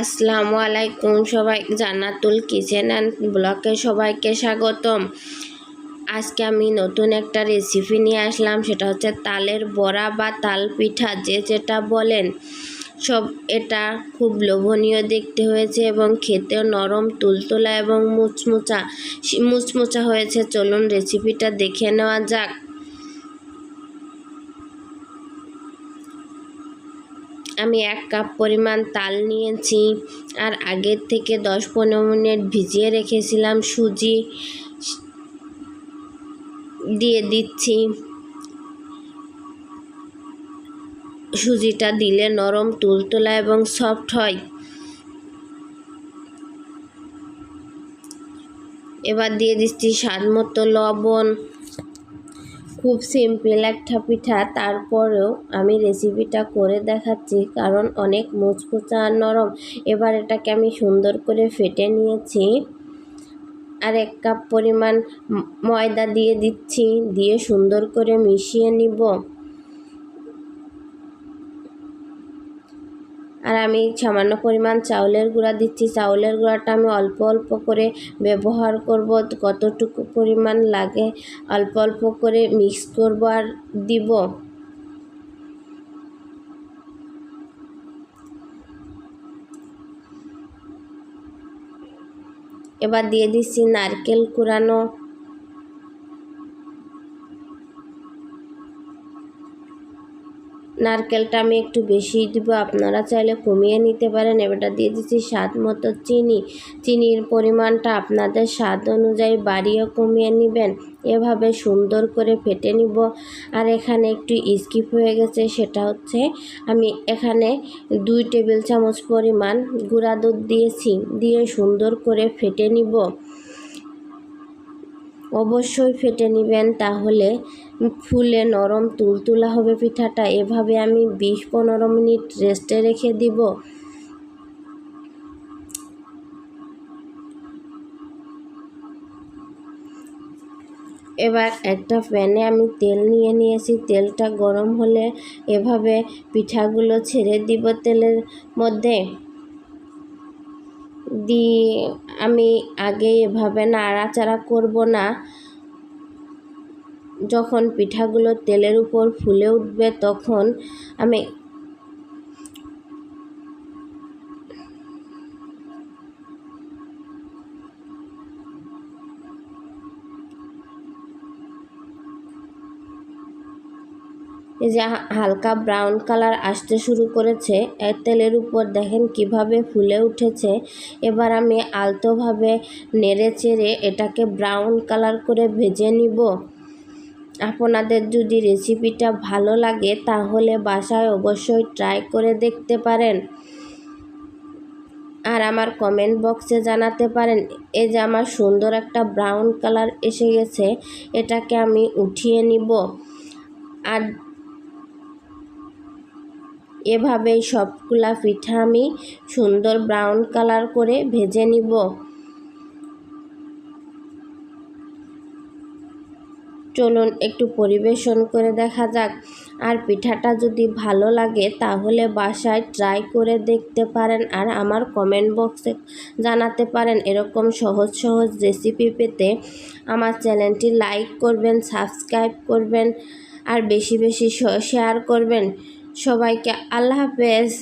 আসসালামু আলাইকুম সবাই, জান্নাতুল কিচেন অ্যান্ড ব্লকে সবাইকে স্বাগতম। আজকে আমি নতুন একটা রেসিপি নিয়ে আসলাম, সেটা হচ্ছে তালের বড়া বা তাল পিঠা, যে যেটা বলেন। সব এটা খুব লোভনীয় দেখতে হয়েছে এবং খেতেও নরম, তুলতুলা এবং মুচমুচা মুচমুচা হয়েছে। চলুন রেসিপিটা দেখে নেওয়া যাক। আমি এক কাপ পরিমাণ তাল নিয়েছি আর আগের থেকে দশ পনেরো মিনিট ভিজিয়ে রেখেছিলাম সুজি দিয়ে দিচ্ছি। সুজিটা দিলে নরম, তুলতোলা এবং সফট হয়। এবার দিয়ে দিচ্ছি স্বাদ মতো লবণ। খুব সিম্পল একটা পিঠা, তারপরেও আমি রেসিপিটা করে দেখাচ্ছি, কারণ অনেক মুচকুচা আর নরম। এবার এটাকে আমি সুন্দর করে ফেটে নিয়েছি। আর এক কাপ পরিমাণ ময়দা দিয়ে দিচ্ছি, দিয়ে সুন্দর করে মিশিয়ে নিব। আর আমি সামান্য পরিমাণ চাউলের গুঁড়া দিচ্ছি। চাউলের গুঁড়াটা আমি অল্প অল্প করে ব্যবহার করব। কতটুকু পরিমাণ লাগে অল্প অল্প করে মিক্স করব আর দিব। এবার দিয়ে দিচ্ছি নারকেল কুড়ানো নারকেলটা আমি একটু বেশি দিব। আপনারা চাইলে কমিয়ে নিতে পারেন। এবারটা দিয়ে দিচ্ছি স্বাদ মতো চিনি। চিনির পরিমাণটা আপনাদের স্বাদ অনুযায়ী বাড়িয়ে কমিয়ে নেবেন। এভাবে সুন্দর করে ফেটে নিব। আর এখানে একটু স্কিপ হয়ে গেছে, সেটা হচ্ছে আমি এখানে দুই টেবিল চামচ পরিমাণ গুঁড়া দুধ দিয়েছি। দিয়ে সুন্দর করে ফেটে নিব। অবশ্যই ফেটে নেবেন, তাহলে ফুলে নরম তুলতুলা হবে পিঠাটা। এভাবে আমি বিশ পনেরো মিনিট রেস্টে রেখে দিব। এবার একটা প্যানে আমি তেল নিয়ে নিয়েছি। তেলটা গরম হলে এভাবে পিঠাগুলো ছেড়ে দিব তেলের মধ্যে। দিয়ে আমি আগে এভাবে নাড়াচাড়া করব না, যখন পিঠাগুলো তেলের উপর ফুলে উঠবে, তখন আমি এই যে হালকা ব্রাউন কালার আসতে শুরু করেছে তেলের উপর দেখেন কীভাবে ফুলে উঠেছে। এবার আমি আলতোভাবে নেড়ে চেড়ে এটাকে ব্রাউন কালার করে ভেজে নিব। আপনাদের যদি রেসিপিটা ভালো লাগে তাহলে বাসায় অবশ্যই ট্রাই করে দেখতে পারেন। আর আমার কমেন্ট বক্সে জানাতে পারেন, এই যে আমার সুন্দর একটা ব্রাউন কালার এসে গেছে, এটাকে আমি উঠিয়ে নিব। আর এভাবেই সবগুলা পিঠা আমি সুন্দর ব্রাউন কালার করে ভেজে নিব। চলুন একটু পরিবেশন করে দেখা যাক। আর পিঠাটা যদি ভালো লাগে তাহলে বাসায় ট্রাই করে দেখতে পারেন আর আমার কমেন্ট বক্সে জানাতে পারেন এরকম সহজ সহজ রেসিপি পেতে। আমার চ্যানেলটি লাইক করবেন সাবস্ক্রাইব করবেন আর বেশি বেশি শেয়ার করবেন। সবাইকে আল্লাহ হাফেজ।